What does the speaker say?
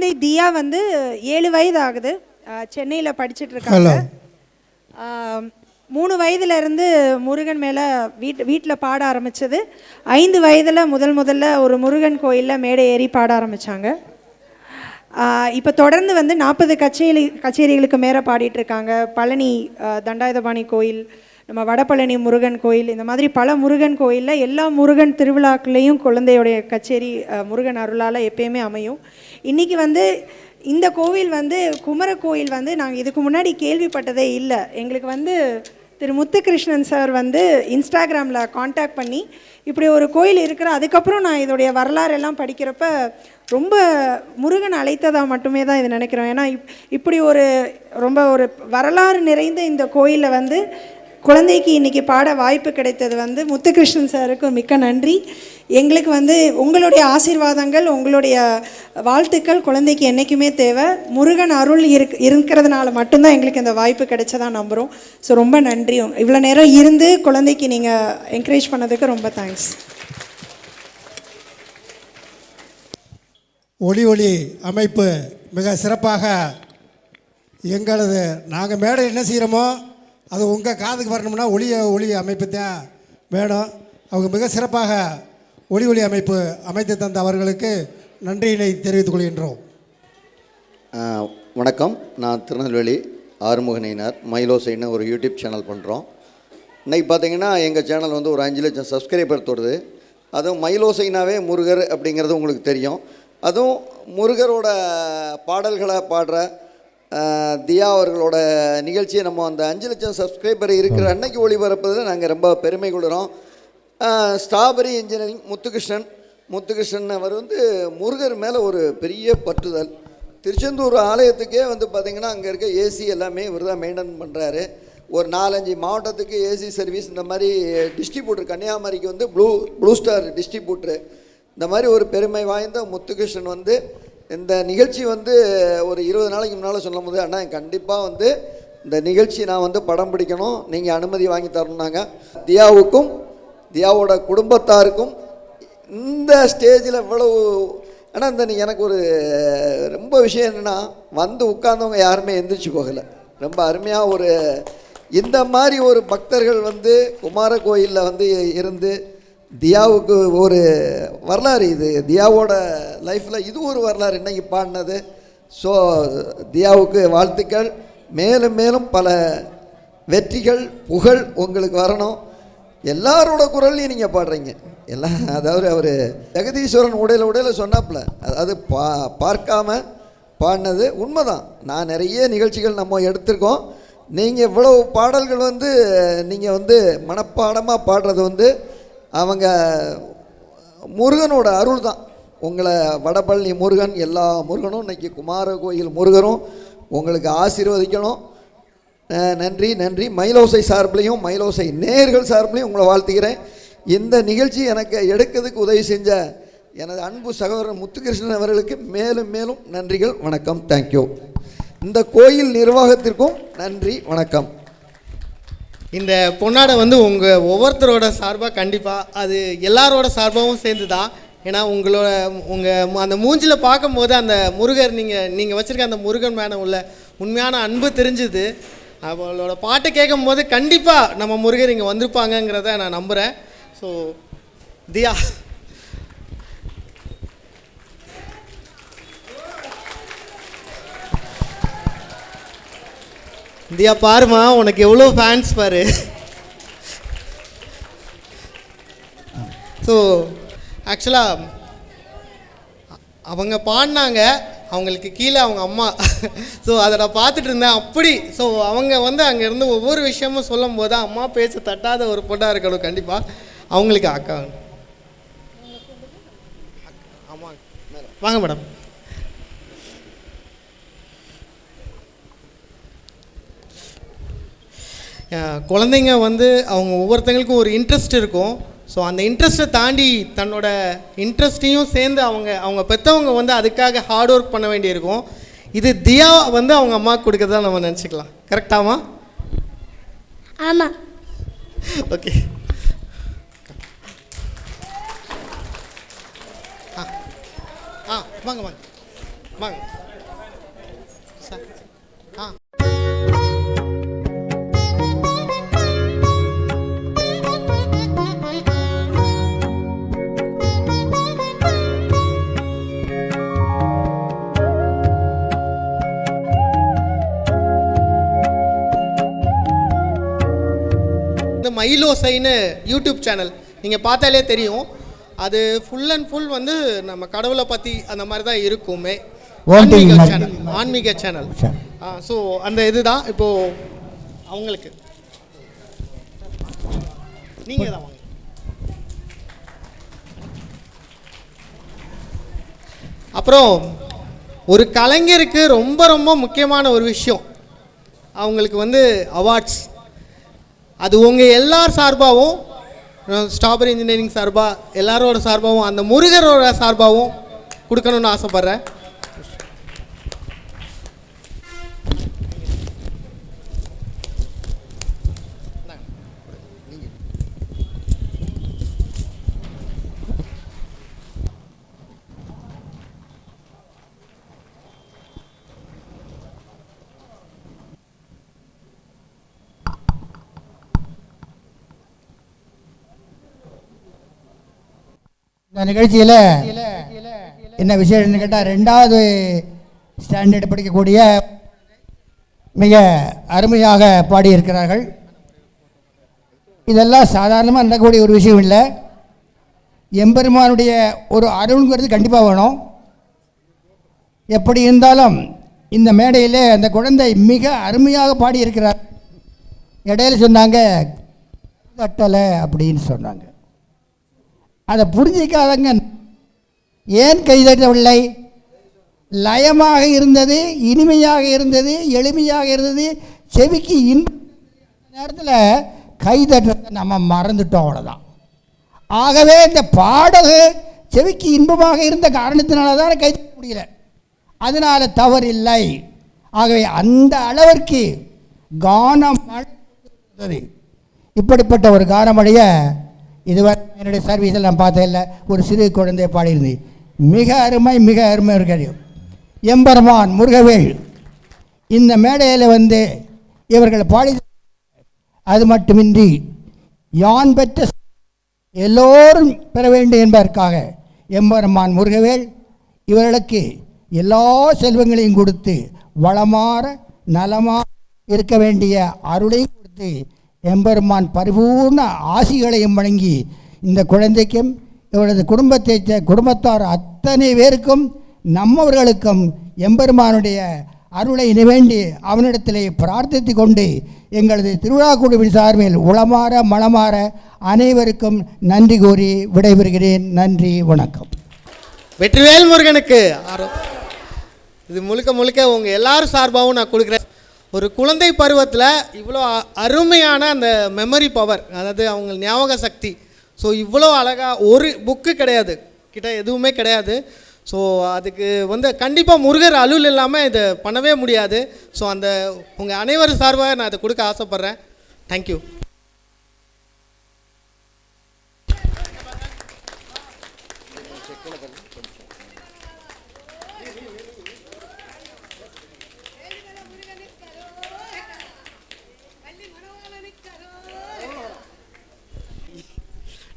குழந்தை தியா வந்து ஏழு வயது ஆகுது சென்னையில் படிச்சுட்டு இருக்காங்க. மூணு வயதுல இருந்து முருகன் மேலே வீட் வீட்டில் பாட ஆரம்பிச்சது. ஐந்து வயதில் முதல் முதல்ல ஒரு முருகன் கோயிலில் மேடை ஏறி பாட ஆரம்பிச்சாங்க. இப்போ தொடர்ந்து வந்து நாற்பது கச்சேரி கச்சேரிகளுக்கு மேலே பாடிட்டு இருக்காங்க. பழனி தண்டாயுதபாணி கோயில் நம்ம வடபழனி முருகன் கோயில் இந்த மாதிரி பல முருகன் கோயிலில் எல்லா முருகன் திருவிழாக்கள்லேயும் குழந்தையுடைய கச்சேரி முருகன் அருளால் எப்பயுமே அமையும். இன்றைக்கி வந்து இந்த கோவில் வந்து குமர கோயில் வந்து நாங்கள் இதுக்கு முன்னாடி கேள்விப்பட்டதே இல்லை. எங்களுக்கு வந்து திரு முத்துகிருஷ்ணன் சார் வந்து இன்ஸ்டாகிராமில் காண்டாக்ட் பண்ணி இப்படி ஒரு கோயில் இருக்கிற அதுக்கப்புறம் நான் இதோடைய வரலாறெல்லாம் படிக்கிறப்ப ரொம்ப முருகன் அழைத்ததாக மட்டுமே தான் இது நினைக்கிறோம். ஏன்னா இப் இப்படி ஒரு ரொம்ப ஒரு வரலாறு நிறைந்த இந்த கோயிலில் வந்து குழந்தைக்கு இன்றைக்கி பாட வாய்ப்பு கிடைத்தது வந்து முத்துகிருஷ்ணன் சாருக்கும் மிக்க நன்றி. எங்களுக்கு வந்து உங்களுடைய ஆசீர்வாதங்கள் உங்களுடைய வாழ்த்துக்கள் குழந்தைக்கு என்றைக்குமே தேவை. முருகன் அருள் இருக் இருக்கிறதுனால மட்டும்தான் எங்களுக்கு இந்த வாய்ப்பு கிடைச்சதா நம்புகிறோம் ஸோ ரொம்ப நன்றி. இவ்வளோ நேரம் இருந்து குழந்தைக்கு நீங்கள் என்கரேஜ் பண்ணதுக்கு ரொம்ப தேங்க்ஸ் ஒளி ஒளி அமைப்பு மிக சிறப்பாக எங்களது நாங்கள் மேடை என்ன செய்கிறோமோ அது உங்கள் காதுக்கு வரணும்னா ஒளிய ஒளி அமைப்பு தான் வேணும். அவங்க மிக சிறப்பாக ஒளி ஒளி அமைப்பு அமைத்து தந்த அவர்களுக்கு நன்றியினை தெரிவித்துக் கொள்கின்றோம். வணக்கம். நான் திருநெல்வேலி ஆறுமுகனையினர் மயிலோசைன்னு ஒரு யூடியூப் சேனல் பண்ணுறோம் இன்னைக்கு பார்த்தீங்கன்னா எங்கள் சேனல் வந்து ஒரு அஞ்சு லட்சம் சப்ஸ்கிரைபர் தொடுது. அதுவும் மயிலோசைனாவே முருகர் அப்படிங்கிறது உங்களுக்கு தெரியும். அதுவும் முருகரோட பாடல்களை பாடுற தியா அவர்களோட நிகழ்ச்சியை நம்ம அந்த அஞ்சு லட்சம் சப்ஸ்கிரைபர் இருக்கிற அன்னைக்கு ஒளிபரப்புறதுல நாங்கள் ரொம்ப பெருமை கொள்கிறோம் ஸ்ட்ராபெரி இன்ஜினியரிங் முத்துகிருஷ்ணன். முத்துகிருஷ்ணன் அவர் வந்து முருகர் மேலே ஒரு பெரிய பற்றுதல். திருச்செந்தூர் ஆலயத்துக்கே வந்து பார்த்திங்கன்னா அங்கே இருக்க ஏசி எல்லாமே இவர் தான் மெயின்டைன் பண்ணுறாரு ஒரு நாலஞ்சு மாவட்டத்துக்கு ஏசி சர்வீஸ் இந்த மாதிரி டிஸ்ட்ரிபியூட்டர் கன்னியாகுமரிக்கு வந்து ப்ளூ ப்ளூ ஸ்டார் டிஸ்ட்ரிபியூட்ரு இந்த மாதிரி ஒரு பெருமை வாய்ந்த முத்துகிருஷ்ணன் வந்து இந்த நிகழ்ச்சி வந்து ஒரு இருபது நாளைக்கு முன்னால் சொல்லும் போது அண்ணா கண்டிப்பாக வந்து இந்த நிகழ்ச்சி நான் வந்து படம் பிடிக்கணும். நீங்கள் அனுமதி வாங்கி தரணுன்னாங்க தியாவுக்கும் தியாவோட குடும்பத்தாருக்கும் இந்த ஸ்டேஜில் இவ்வளவு ஆனால் இந்த நீ- எனக்கு ஒரு ரொம்ப விஷயம் என்னென்னா வந்து உட்கார்ந்தவங்க யாருமே எந்திரிச்சு போகலை. ரொம்ப அருமையாக ஒரு இந்த மாதிரி ஒரு பக்தர்கள் வந்து குமார கோயிலில் வந்து இருந்து தியாவுக்கு ஒரு வரலாறு இது. தியாவோட லைஃப்பில் இது ஒரு வரலாறு இன்னைக்கு பாடினது. ஸோ தியாவுக்கு வாழ்த்துக்கள். மேலும் மேலும் பல வெற்றிகள் புகழ் உங்களுக்கு வரணும். எல்லாரோட குரல்லையும் நீங்கள் பாடுறீங்க. எல்லாம் அதாவது அவர் ஜெகதீஸ்வரன் உடையில உடையில சொன்னாப்புல. அதாவது பா பார்க்காம பாடினது உண்மைதான். நான் நிறைய நிகழ்ச்சிகள் நம்ம எடுத்திருக்கோம். நீங்கள் இவ்வளவு பாடல்கள் வந்து நீங்கள் வந்து மனப்பாடமாக பாடுறது வந்து அவங்க முருகனோட அருள் தான். உங்களை வடபழனி முருகன் எல்லா முருகனும் இன்றைக்கி குமார கோயில் முருகரும் உங்களுக்கு ஆசீர்வதிக்கணும். நன்றி நன்றி. மயிலோசை சார்பிலையும் மயிலோசை நேர்கள் சார்பிலையும் உங்களை வாழ்த்துக்கிறேன் இந்த நிகழ்ச்சி எனக்கு எடுக்கிறதுக்கு உதவி செஞ்ச எனது அன்பு சகோதரர் முத்துகிருஷ்ணன் அவர்களுக்கு மேலும் மேலும் நன்றிகள் வணக்கம். தேங்க்யூ இந்த கோயில் நிர்வாகத்திற்கும் நன்றி வணக்கம். இந்த பொன்னாடை வந்து உங்கள் ஒவ்வொருத்தரோட சார்பாக கண்டிப்பாக அது எல்லாரோட சார்பாகவும் சேர்ந்து தான் ஏன்னா உங்களோட உங்கள் அந்த மூஞ்சில் பார்க்கும்போது அந்த முருகர் நீங்கள் நீங்கள் வச்சுருக்க அந்த முருகன் மேலே உள்ள உண்மையான அன்பு தெரிஞ்சுது. அவளோட பாட்டை கேட்கும் போது கண்டிப்பாக நம்ம முருகர் இங்கே வந்திருப்பாங்கங்கிறத நான் நம்புகிறேன் ஸோ தியா இந்தியா பாருமா உனக்கு எவ்வளோ ஃபேன்ஸ் பாரு. ஸோ ஆக்சுவலாக அவங்க பாடினாங்க அவங்களுக்கு கீழே அவங்க அம்மா. ஸோ அதை நான் பார்த்துட்டு இருந்தேன் அப்படி. ஸோ அவங்க வந்து அங்கேருந்து ஒவ்வொரு விஷயமும் சொல்லும் போது அம்மா பேச தட்டாத ஒரு பொண்ணாக இருக்கணும் கண்டிப்பாக அவங்களுக்கு அக்கா. ஆமாம் வாங்க மேடம். குழந்தைங்க வந்து அவங்க ஒவ்வொருத்தங்களுக்கும் ஒரு இன்ட்ரெஸ்ட் இருக்கும். ஸோ அந்த இன்ட்ரெஸ்ட்டை தாண்டி தன்னோட இன்ட்ரெஸ்ட்டையும் சேர்ந்து அவங்க அவங்க பெற்றவங்க வந்து அதுக்காக ஹார்ட் ஒர்க் பண்ண வேண்டியிருக்கும். இது தியா வந்து அவங்க அம்மாவுக்கு கொடுக்கறதா நம்ம நினச்சிக்கலாம். கரெக்டாமா ஆமாம் ஓகே ஆ ஆ வாங்க வாங்க. வாங்க. சார். மயிலோசைன்னு யூடியூப் சேனல் நீங்கள் பார்த்தாலே தெரியும். அது ஃபுல் அண்ட் ஃபுல் வந்து நம்ம கடவுளை பற்றி அந்த மாதிரி தான் இருக்குமே. ஆன்மீக. சேனல் ஆன்மீக சேனல். ஸோ அந்த இதுதான். இப்போது அவங்களுக்கு. நீங்கள் தான் அப்புறம் ஒரு கலைஞருக்கு ரொம்ப ரொம்ப முக்கியமான ஒரு விஷயம். அவங்களுக்கு வந்து அவார்ட்ஸ் அது உங்கள் எல்லார் சார்பாகவும் ஸ்ட்ராபெரி இன்ஜினியரிங் சார்பாக எல்லாரோட சார்பாகவும் அந்த முருகரோட சார்பாகவும் கொடுக்கணும்னு ஆசைப்பட்றேன். இந்த நிகழ்ச்சியில் என்ன விசேஷம்னு கேட்டால் ரெண்டாவது ஸ்டாண்டர்ட் படிக்கக்கூடிய மிக அருமையாக பாடியிருக்கிறார்கள். இதெல்லாம் சாதாரணமாக நடக்கக்கூடிய ஒரு விஷயம் இல்லை. எம்பெருமானுடைய ஒரு அருள்ங்கிறது கண்டிப்பாக வேணும். எப்படி இருந்தாலும் இந்த மேடையில் அந்த குழந்தை மிக அருமையாக பாடியிருக்கிறார். இடையில சொன்னாங்க தட்டலை அப்படின்னு சொன்னாங்க. அதை புரிஞ்சிக்காதங்க. ஏன் கைதட்டவில்லை? லயமாக இருந்தது இனிமையாக இருந்தது எளிமையாக இருந்தது. செவிக்கு இன்ப நேரத்தில் கைதட்டுறதை நம்ம மறந்துட்டோம் அவ்வளோதான் ஆகவே இந்த பாடல் செவிக்கு இன்பமாக இருந்த காரணத்தினால தான் கைதட்ட முடியல. அதனால் தவறில்லை. ஆகவே அந்த அளவிற்கு கானம் இப்படிப்பட்ட ஒரு கானமழையை இதுவரை என்னுடைய சர்வீஸில் நான் பார்த்ததில்ல. ஒரு சிறு குழந்தை பாடியிருந்தது மிக அருமை மிக அருமை இருக்கிறது எம்பெருமான் முருகவேல் இந்த மேடையில் வந்து இவர்கள் பாடி அது மட்டுமின்றி யான் பெற்ற எல்லோரும் பெற வேண்டும் என்பதற்காக எம்பெருமான் முருகவேல் இவர்களுக்கு எல்லா செல்வங்களையும் கொடுத்து வளமாற நலமாக இருக்க வேண்டிய அருளையும் கொடுத்து எம்பெருமான் பரிபூர்ண ஆசிகளையும் வழங்கி இந்த குழந்தைக்கும் இவரது குடும்பத்தை குடும்பத்தார் அத்தனை பேருக்கும் நம்மவர்களுக்கும் எம்பெருமானுடைய அருளை வேண்டி அவனிடத்திலே பிரார்த்தித்து கொண்டு எங்களது திருவிழா குழுவின் சார்பில் உளமாற மனமாற அனைவருக்கும் நன்றி கூறி விடைபெறுகிறேன். நன்றி வணக்கம். வெற்றிவேல் முருகனுக்கு ஆரோ- இது முழுக்க முழுக்க உங்கள் எல்லாரும் சார்பாகவும் நான் கொடுக்குறேன். ஒரு குழந்தை பருவத்தில் இவ்வளோ அ- அருமையான அந்த மெமரி பவர் அதாவது அவங்க ஞாபக சக்தி. ஸோ இவ்வளோ அழகாக ஒரு புக்கு கிடையாது. கிட்ட எதுவுமே கிடையாது. ஸோ அதுக்கு வந்து கண்டிப்பாக முருகர் அலுவல் இல்லாமல் இதை பண்ணவே முடியாது. ஸோ அந்த உங்கள் அனைவரும் சார்பாக நான் இதை கொடுக்க ஆசைப்பட்றேன். தேங்க்யூ